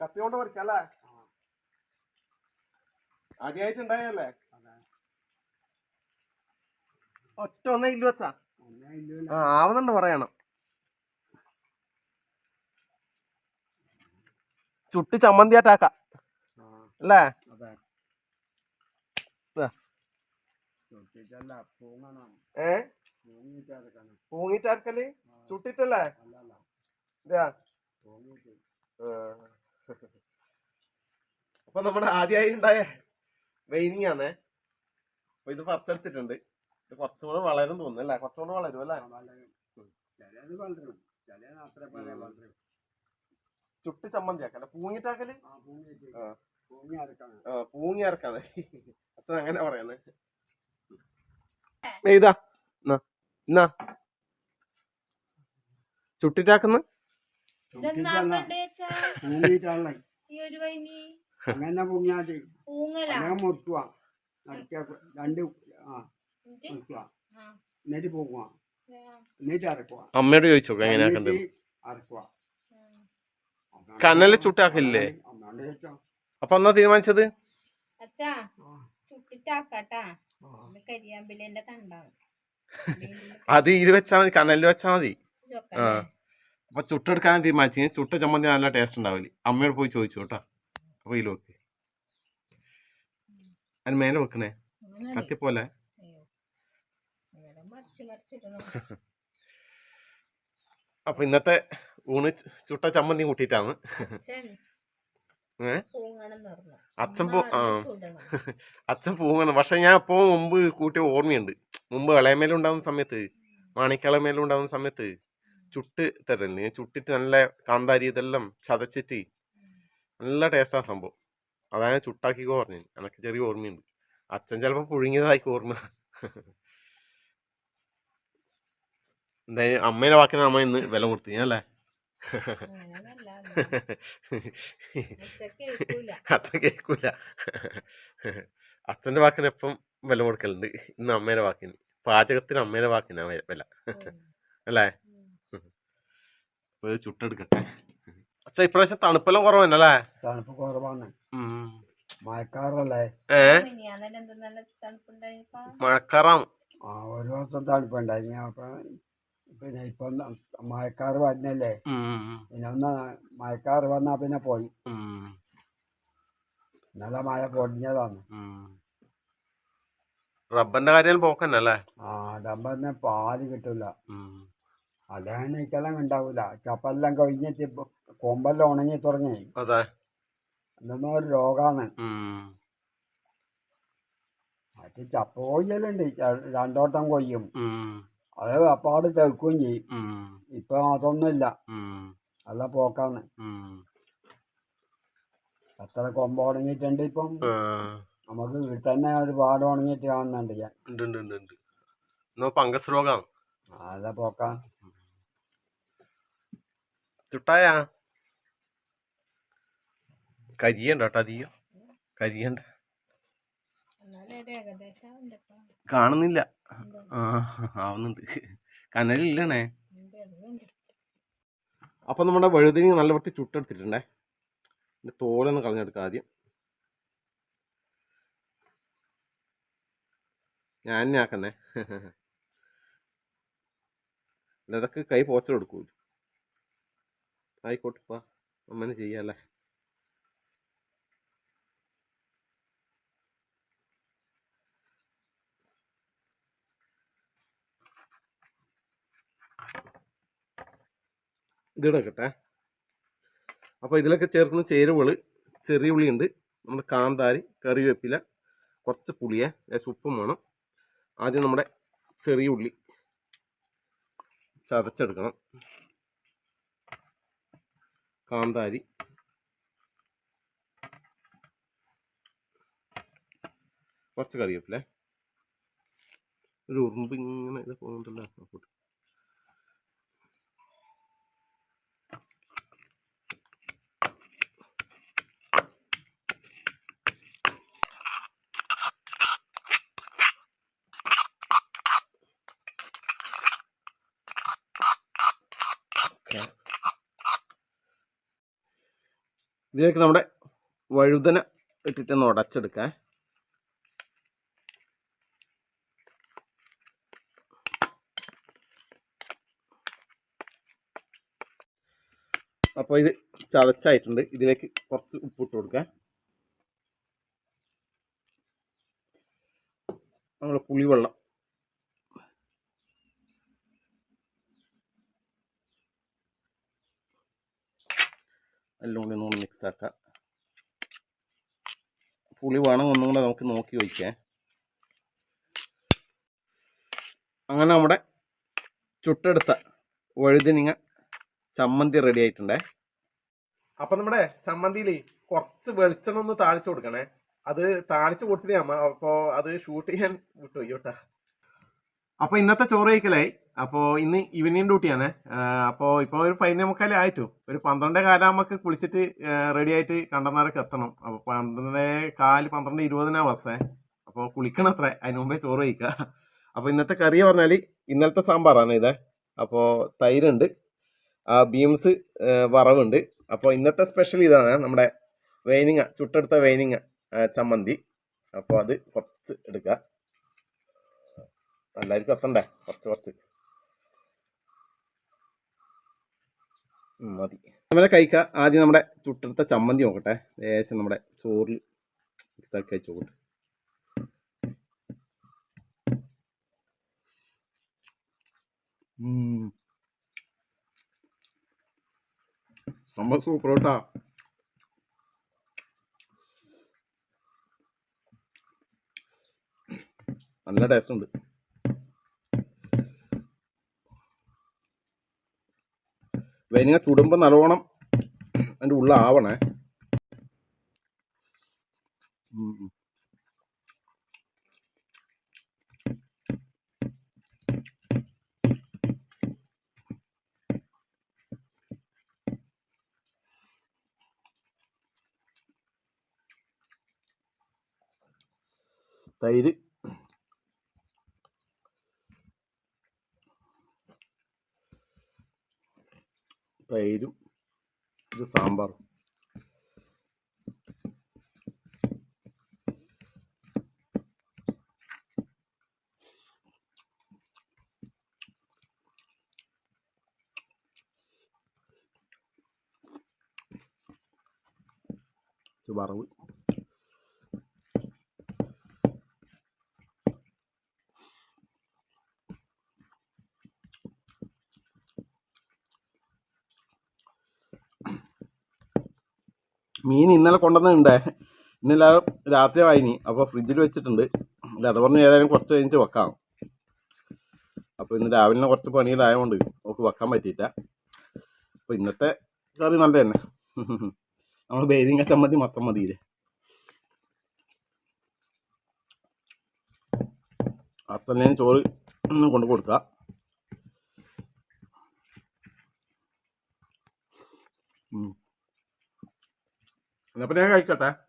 കത്തി കൊണ്ട് പറിക്കല്ലേ? ആദ്യമായിട്ട് ഉണ്ടായല്ലേ ഒറ്റ ഒന്നേ ഇല്ലു വെച്ചാ? ആ ആവുന്നുണ്ട് പറയണം. ചുട്ടി അല്ലേ? ദാ. ചുട്ടിട്ടല്ല പൂങ്ങണം. ഏ? പൂങ്ങിട്ടാർക്കൽ ചുട്ടിട്ടല്ലേ? ഇതാ. അപ്പൊ നമ്മുടെ ആദ്യമായി ഉണ്ടായ വെയിനിങ് ആണേ. അപ്പൊ ഇത് പറിച്ചെടുത്തിട്ടുണ്ട് ഇത് കുറച്ചും കൂടെ വളരും തോന്നുന്നു അല്ലേ? കുറച്ചും കൂടെ വളരും. അല്ലേ? ചുട്ട് ചമ്മന്തി ആക്കല്ലേ പൂങ്ങിട്ടാക്കൽ. പൂങ്ങി ഇറക്കാതെ അച്ഛൻ അങ്ങനെ പറയുന്നേ ഇതാ. എന്നാ എന്നാ ചുട്ടിട്ടാക്കുന്ന? ചുട്ടിട്ടല്ല പൂങ്ങിയിട്ടല്ല ഈ ഒരു വൈനി അങ്ങനെ പൂങ്ങല? അങ്ങനെ മുറിക്കുക രണ്ട് ആ എന്നിട്ട്? പോകുക എന്നിട്ട് അരക്കുക അമ്മയോട് ചോദിച്ചു ആ. കനൽ ചുട്ടാക്കില്ലേ? അപ്പൊ എന്നാ തീരുമാനിച്ചത്? അച്ഛാ. ചുട്ടിട്ടാക്കാട്ടാ. അത് വെച്ചാ മതി കനലിൽ വെച്ചാ മതി. ആ. അപ്പൊ ചുട്ടെടുക്കാൻ തീരുമാനിച്ചു. ചുട്ട ചമ്മന്തി നല്ല ടേസ്റ്റ് ഉണ്ടാവില്ല? അമ്മയോട് പോയി ചോദിച്ചു കേട്ടോ. അപ്പൊ ഇതിൽ വെക്ക്. അതിന് മേലെ വെക്കണേ. കത്തിപ്പോലെ. അപ്പൊ ഇന്നത്തെ ഊണ് ചുട്ട ചമ്മന്തി കൂട്ടിയിട്ടാണ്. അച്ഛൻ. പൂ. അച്ഛൻ പൂങ്ങണം. പക്ഷെ ഞാൻ അപ്പോ മുമ്പ് കൂട്ടിയ ഓർമ്മയുണ്ട്. മുമ്പ് ഇളയമേലുണ്ടാവുന്ന സമയത്ത് മാണിക്കളമേലുണ്ടാവുന്ന സമയത്ത് ചുട്ട് തരല്ലേ ഞാൻ ചുട്ടിട്ട് നല്ല കാന്താരി ഇതെല്ലാം ചതച്ചിട്ട് നല്ല ടേസ്റ്റാ സംഭവം. അതാണ് ചുട്ടാക്കി ചുട്ടാക്കിക്കോ പറഞ്ഞു എനിക്ക് ചെറിയ ഓർമ്മയുണ്ട്. അച്ഛൻ ചിലപ്പോൾ പുഴുങ്ങിയതായിക്കോ ഓർമ്മ. എന്തായാലും അമ്മേനെ വാക്കിന് അമ്മ ഇന്ന് വില കൊടുത്തു അല്ലേ. അച്ഛൻ കേൾക്കൂല അച്ഛൻ കേൾക്കൂല അച്ഛന്റെ വാക്കിന് എപ്പം വില കൊടുക്കലുണ്ട്? ഇന്ന് അമ്മേന്റെ വാക്കിന്. പാചകത്തിന് അമ്മേന്റെ വാക്കിനാണ് വില. അല്ലേ. അപ്പോൾ ഇത് ചുട്ടെടുക്കട്ടെ അച്ഛാ ഇപ്രാവശ്യം തണുപ്പെല്ലാം കുറവല്ലേ തണുപ്പ് കുറവാണ്. മഴക്കാറല്ലേ? ഏ? മിനിയാന്നെല്ലാം നല്ല തണുപ്പുണ്ടായിപ്പാ മഴക്കാറാം ആ ഒരു ദിവസം തണുപ്പുണ്ടായി പിന്നെ ഇപ്പൊ മഴക്കാറ് വരുന്നല്ലേ ഉം. പിന്നെ ഒന്ന് മഴക്കാറ് വന്നാ പിന്നെ പോയി. നല്ല മഴ പൊടിഞ്ഞതാണ്. റബ്ബറിന്റെ കാര്യം പോക്കന്നല്ലേ? ആ റബ്ബറിന് പാൽ കിട്ടില്ല ഉം. ഉണ്ടാവൂല ഉണ്ടാവില്ല ചപ്പെല്ലാം കഴിഞ്ഞിട്ട് കൊമ്പെല്ലാം ഉണങ്ങി തുടങ്ങി. അതെ. എന്തെന്നോ ഒരു രോഗമാണ് ഉം. മറ്റേ ചപ്പ കൊയ്യലുണ്ട്. രണ്ടോട്ടം കൊയ്യും. അത് അപ്പാട് തെക്കുകയും ചെയ്യും. ഇപ്പൊ അതൊന്നുമില്ല. അല്ല പോക്കാണ്. എത്ര കൊമ്പ് ഉണങ്ങിയിട്ടുണ്ട് ഇപ്പം. നമുക്ക് വീട്ടിൽ തന്നെ ഒരുപാട് ഉണങ്ങിയിട്ട് കാണുന്നുണ്ട് ഞാൻ. പങ്കസ് രോഗമാണ് അല്ല പോക്കാ. ചുട്ടായ? കരിയണ്ട കേട്ടോ അധികം. കരിയണ്ട. കാണുന്നില്ല. ആ ആവുന്നുണ്ട്. കനലില്ലണേ? അപ്പൊ നമ്മുടെ വഴുതിനി നല്ല വൃത്തി ചുട്ടെടുത്തിട്ടുണ്ടേ? തോലൊന്ന് കളഞ്ഞെടുക്കാം ആദ്യം. ഞാൻ ആക്കണേ അല്ല, ഇതൊക്കെ കൈ ആയിക്കോട്ടെപ്പാ അമ്മനെ ചെയ്യാല്ലേ ഇതിടക്കട്ടെ അപ്പോൾ ഇതിലൊക്കെ ചേർക്കുന്ന ചേരുവകൾ ചെറിയ ഉള്ളി ഉണ്ട് നമ്മുടെ കാന്താരി കറിവേപ്പില കുറച്ച് പുളിയെ ലേശം ഉപ്പും വേണം. ആദ്യം നമ്മുടെ ചെറിയ ഉള്ളി ചതച്ചെടുക്കണം. കാന്താരി. കുറച്ച് കറിവേപ്പില. ഒരു ഉറുമ്പ് ഇങ്ങനെ ഇത് പോകുന്നുണ്ടല്ലോ ഇതിലേക്ക് നമ്മുടെ വഴുതന ഇട്ടിട്ടൊന്ന് ഉടച്ചെടുക്കാം. അപ്പോൾ ഇത് ചതച്ചായിട്ടുണ്ട്. ഇതിലേക്ക് കുറച്ച് ഉപ്പിട്ട് കൊടുക്കാം. നമ്മൾ പുളിവെള്ളം എല്ലാം കൂടി ഒന്ന് മിക്സാക്കാം പുളി വേണം ഒന്നും കൂടെ നമുക്ക് നോക്കി വയ്ക്കാം അങ്ങനെ നമ്മുടെ ചുട്ടെടുത്ത വഴുതിനിങ്ങ ചമ്മന്തി റെഡി ആയിട്ടുണ്ടേ. അപ്പൊ നമ്മുടെ ചമ്മന്തിയിൽ കുറച്ച് വെളിച്ചെണ്ണ ഒന്ന് താളിച്ചു കൊടുക്കണേ. അത് താളിച്ചു കൊടുത്തിട്ടേ അമ്മ അപ്പോ അത് ഷൂട്ട് ചെയ്യാൻ വിട്ടു കേട്ടാ അപ്പൊ ഇന്നത്തെ ചോറ് കഴിക്കലായി അപ്പോ ഇന്ന് ഈവനിങ് ഡ്യൂട്ടിയാണ് അപ്പോൾ ഇപ്പോൾ ഒരു പതിനേ മുക്കാലേ ആയിട്ടു. ഒരു പന്ത്രണ്ട് കാലാകുമ്പോൾ കുളിച്ചിട്ട് റെഡി ആയിട്ട് കണ്ടന്നാരൊക്കെ എത്തണം. അപ്പോൾ പന്ത്രണ്ട് കാൽ പന്ത്രണ്ട് ഇരുപതിനാ ബസ്സേ. അപ്പോൾ കുളിക്കണം അത്ര അതിന് മുമ്പേ ചോറ് കഴിക്കുക അപ്പോൾ ഇന്നത്തെ കറി പറഞ്ഞാൽ ഇന്നലത്തെ സാമ്പാറാണ് ഇത്. അപ്പോൾ തൈരുണ്ട് ആ ബീംസ് വറവുണ്ട്. അപ്പോൾ ഇന്നത്തെ സ്പെഷ്യൽ ഇതാണ് നമ്മുടെ വേനിങ്ങ ചുട്ടെടുത്ത വേനിങ്ങ ആ, ചമ്മന്തി. അപ്പോൾ അത് കുറച്ച് എടുക്കുക എല്ലാവർക്കും എത്തണ്ടേ കുറച്ച് കുറച്ച്. മതി. നമ്മളെ കഴിക്കുക ആദ്യം നമ്മുടെ ചുട്ടെടുത്ത ചമ്മന്തി നോക്കട്ടെ. ലേശം നമ്മുടെ ചോറിൽ മിക്സാക്കി വെച്ച് നോക്കട്ടെ. സംഭവം സൂപ്പർ കേട്ടാ നല്ല ടേസ്റ്റ് ഉണ്ട്. വേനിങ്ങ ചുടുമ്പോൾ നല്ലോണം അതിന്റെ ഉള്ളാവണേ ഉം ഉം. തൈര് തൈരും ഇത് സാമ്പാറും. വറവ്. മീൻ ഇന്നലെ കൊണ്ടുവന്നിട്ടുണ്ടേ ഇന്നലെ രാത്രി വായിനി അപ്പോൾ ഫ്രിഡ്ജിൽ വെച്ചിട്ടുണ്ട്. അത് പറഞ്ഞ് ഏതായാലും കുറച്ച് കഴിഞ്ഞിട്ട് വെക്കാം. അപ്പോൾ ഇന്ന് രാവിലെ കുറച്ച് പണിയിലായതുകൊണ്ട് നമുക്ക് വെക്കാൻ പറ്റിയില്ല. അപ്പോൾ ഇന്നത്തെ കറി നല്ല തന്നെ. നമ്മൾ ബേരിങ്ങ ചമ്മന്തി മൊത്തം മതിയില്ലേ? അച്ഛനെ ചോറ് കൊണ്ട് കൊടുക്കുക എന്നാ ഞാൻ കഴിക്കട്ടെ.